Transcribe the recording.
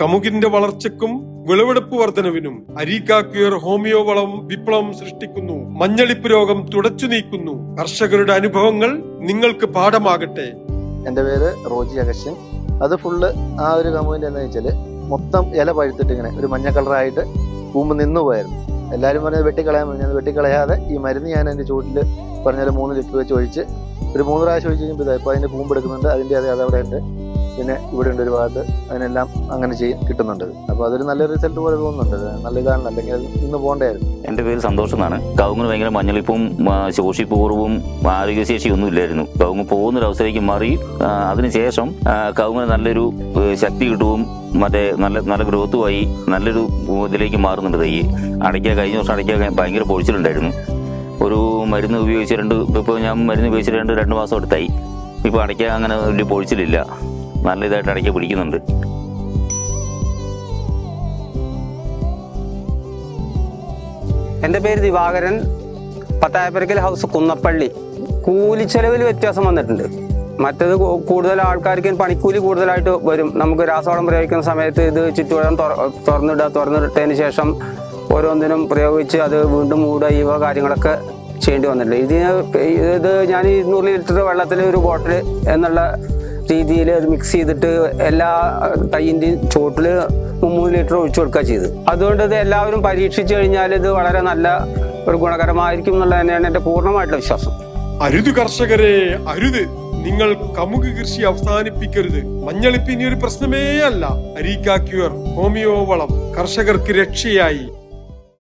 കമുകിന്റെ വളർച്ചയ്ക്കും വിളവെടുപ്പ് വർധനവിനും അരീക്കാക്യുയർ ഹോമിയോ വളം വിപ്ലവം സൃഷ്ടിക്കുന്നു. മഞ്ഞളിപ്പ് രോഗം തുടച്ചു നീക്കുന്നു. കർഷകരുടെ അനുഭവങ്ങൾ നിങ്ങൾക്ക് പാഠമാകട്ടെ. എന്റെ പേര് റോജി അഗസ്യൻ അത് ഫുള്ള് ആ ഒരു കമുകിന്റെ എന്താ വെച്ചാൽ മൊത്തം ഇല പഴുത്തിട്ട് ഇങ്ങനെ ഒരു മഞ്ഞ കളറായിട്ട് കൂമ്പ് നിന്നു പോയായിരുന്നു. എല്ലാവരും പറഞ്ഞത് വെട്ടിക്കളയാൻ പറഞ്ഞത് വെട്ടിക്കളയാതെ ഈ മരുന്ന് ഞാൻ എന്റെ ചൂട്ടിൽ പറഞ്ഞാൽ മൂന്ന് ലിറ്റർ വെച്ച് ഒഴിച്ച് ഒരു മൂന്ന് പ്രാവശ്യം ഒഴിച്ച് കഴിയുമ്പോൾ ഇതാ ഇപ്പോൾ അതിന്റെ കൂമ്പ് എടുക്കുന്നുണ്ട്. അതിന്റെ അത് അതവിടെ ഉണ്ട്. പിന്നെ ഇവിടെ ഉണ്ട് ഒരു ഭാഗത്ത് അതിനെല്ലാം അങ്ങനെ ചെയ്യും കിട്ടുന്നുണ്ട്. അപ്പോൾ അതൊരു നല്ല റിസൾട്ട് പോലെ തോന്നുന്നുണ്ട്. നല്ല ഇതാണ്. അല്ലെങ്കിൽ ഇന്ന് പോകണ്ടായിരുന്നു എന്റെ പേര് സന്തോഷം എന്നാണ്. കവുങ്ങിന് ഭയങ്കര മഞ്ഞളിപ്പും ശോഷിപൂർവം ആരോഗ്യശേഷി ഒന്നും ഇല്ലായിരുന്നു കവുങ്ങ് പോകുന്നൊരവസ്ഥയിലേക്ക് മാറി അതിനുശേഷം കവുങ്ങിന് നല്ലൊരു ശക്തി കിട്ടുകയും മറ്റേ നല്ല നല്ല ഗ്രോത്തുമായി നല്ലൊരു ഇതിലേക്ക് മാറുന്നുണ്ട് തൈ. അടയ്ക്കാൻ കഴിഞ്ഞ വർഷം അടയ്ക്കാൻ ഭയങ്കര പൊഴിച്ചിലുണ്ടായിരുന്നു. ഒരു മരുന്ന് ഉപയോഗിച്ച് രണ്ട് ഇപ്പോൾ ഞാൻ മരുന്ന് ഉപയോഗിച്ച് രണ്ട് രണ്ട് മാസം എടുത്തായി. ഇപ്പോൾ അടയ്ക്കാൻ അങ്ങനെ വലിയ പൊഴിച്ചിലില്ല. നല്ല ഇതായിട്ട് അടയ്ക്ക പിടിക്കുന്നുണ്ട്. എന്റെ പേര് ദിവാകരൻ. പത്തായപ്പരക്കൽ ഹൗസ് കുന്നപ്പള്ളി. കൂലിച്ചെലവിൽ വ്യത്യാസം വന്നിട്ടുണ്ട്. മറ്റത് കൂടുതൽ ആൾക്കാർക്ക് പണിക്കൂലി കൂടുതലായിട്ട് വരും. നമുക്ക് രാസവളം പ്രയോഗിക്കുന്ന സമയത്ത് ഇത് ചുറ്റുവട്ടം തുറ- തുറന്നിടുക തുറന്നിട്ടതിന് ശേഷം ഓരോന്നിനും പ്രയോഗിച്ച് അത് വീണ്ടും മൂടുക ഇവ കാര്യങ്ങളൊക്കെ ചെയ്യേണ്ടി വന്നിട്ടുണ്ട്. ഇതിന് ഇത് ഞാൻ ഇരുന്നൂറ് ലിറ്റർ വെള്ളത്തിൽ ഒരു ബോട്ടിൽ എന്നുള്ള രീതിയിൽ അത് മിക്സ് ചെയ്തിട്ട് എല്ലാ തൈന്റെയും ചോട്ടിൽ മുമ്മൂന്ന് ലിറ്റർ ഒഴിച്ചു കൊടുക്കുക ചെയ്ത്. അതുകൊണ്ട് ഇത് എല്ലാവരും പരീക്ഷിച്ചു കഴിഞ്ഞാൽ ഇത് വളരെ നല്ല ഒരു ഗുണകരമായിരിക്കും എന്നുള്ളത് തന്നെയാണ് എന്റെ പൂർണമായിട്ടുള്ള വിശ്വാസം. അരുത് കർഷകരെ അരുത്. നിങ്ങൾ കമുക് കൃഷി അവസാനിപ്പിക്കരുത്. മഞ്ഞളിപ്പ് ഇനി ഒരു പ്രശ്നമേ അല്ല. അരീക്കാക്യൂർ ഹോമിയോ വളം കർഷകർക്ക് രക്ഷയായി.